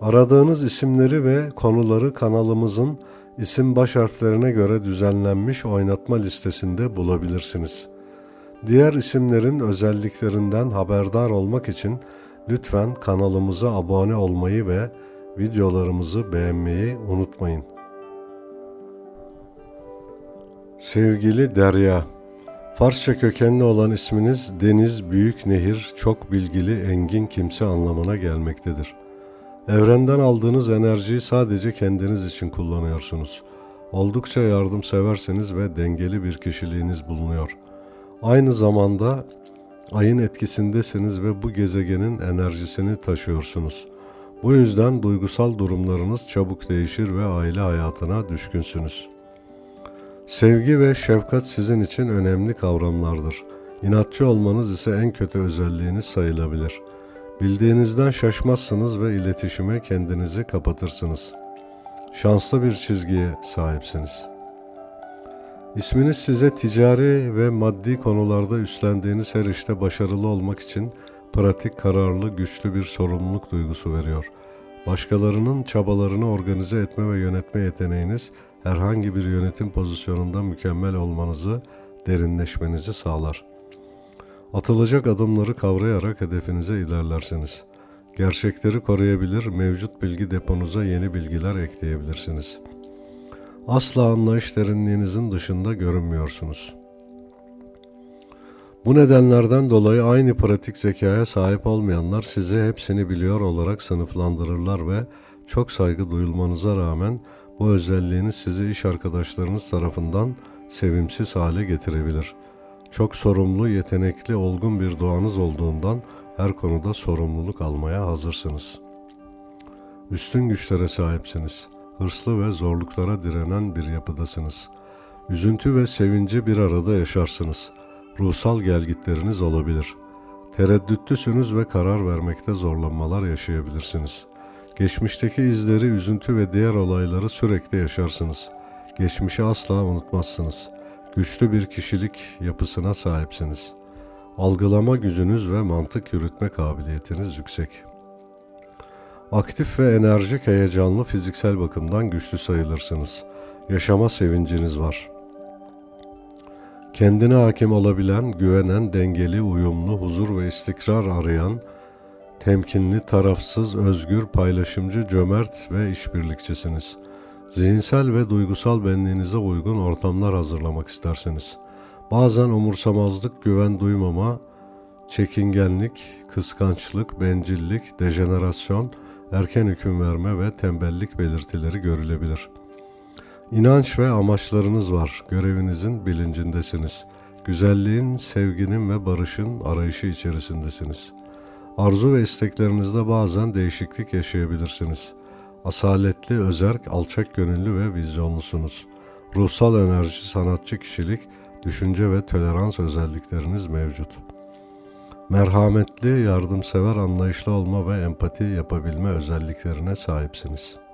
Aradığınız isimleri ve konuları kanalımızın isim baş harflerine göre düzenlenmiş oynatma listesinde bulabilirsiniz. Diğer isimlerin özelliklerinden haberdar olmak için lütfen kanalımıza abone olmayı ve videolarımızı beğenmeyi unutmayın. Sevgili Derya, Farsça kökenli olan isminiz deniz, büyük nehir, çok bilgili, engin kimse anlamına gelmektedir. Evrenden aldığınız enerjiyi sadece kendiniz için kullanıyorsunuz. Oldukça yardımseverseniz ve dengeli bir kişiliğiniz bulunuyor. Aynı zamanda ayın etkisindesiniz ve bu gezegenin enerjisini taşıyorsunuz. Bu yüzden duygusal durumlarınız çabuk değişir ve aile hayatına düşkünsünüz. Sevgi ve şefkat sizin için önemli kavramlardır. İnatçı olmanız ise en kötü özelliğiniz sayılabilir. Bildiğinizden şaşmazsınız ve iletişime kendinizi kapatırsınız. Şanslı bir çizgiye sahipsiniz. İsminiz size ticari ve maddi konularda üstlendiğiniz her işte başarılı olmak için pratik, kararlı, güçlü bir sorumluluk duygusu veriyor. Başkalarının çabalarını organize etme ve yönetme yeteneğiniz herhangi bir yönetim pozisyonunda mükemmel olmanızı, derinleşmenizi sağlar. Atılacak adımları kavrayarak hedefinize ilerlersiniz. Gerçekleri koruyabilir, mevcut bilgi deponuza yeni bilgiler ekleyebilirsiniz. Asla anlayış derinliğinizin dışında görünmüyorsunuz. Bu nedenlerden dolayı aynı pratik zekaya sahip olmayanlar sizi hepsini biliyor olarak sınıflandırırlar ve çok saygı duyulmanıza rağmen bu özelliğiniz sizi iş arkadaşlarınız tarafından sevimsiz hale getirebilir. Çok sorumlu, yetenekli, olgun bir doğanız olduğundan her konuda sorumluluk almaya hazırsınız. Üstün güçlere sahipsiniz. Hırslı ve zorluklara direnen bir yapıdasınız. Üzüntü ve sevinci bir arada yaşarsınız. Ruhsal gelgitleriniz olabilir. Tereddütlüsünüz ve karar vermekte zorlanmalar yaşayabilirsiniz. Geçmişteki izleri, üzüntü ve diğer olayları sürekli yaşarsınız. Geçmişi asla unutmazsınız. Güçlü bir kişilik yapısına sahipsiniz. Algılama gücünüz ve mantık yürütme kabiliyetiniz yüksek. Aktif ve enerjik, heyecanlı, fiziksel bakımdan güçlü sayılırsınız. Yaşama sevinciniz var. Kendine hakim olabilen, güvenen, dengeli, uyumlu, huzur ve istikrar arayan, temkinli, tarafsız, özgür, paylaşımcı, cömert ve işbirlikçisiniz. Zihinsel ve duygusal benliğinize uygun ortamlar hazırlamak istersiniz. Bazen umursamazlık, güven duymama, çekingenlik, kıskançlık, bencillik, dejenerasyon, erken hüküm verme ve tembellik belirtileri görülebilir. İnanç ve amaçlarınız var. Görevinizin bilincindesiniz. Güzelliğin, sevginin ve barışın arayışı içerisindesiniz. Arzu ve isteklerinizde bazen değişiklik yaşayabilirsiniz. Asaletli, özerk, alçak gönüllü ve vizyonlusunuz. Ruhsal enerji, sanatçı kişilik, düşünce ve tolerans özellikleriniz mevcut. Merhametli, yardımsever, anlayışlı olma ve empati yapabilme özelliklerine sahipsiniz.''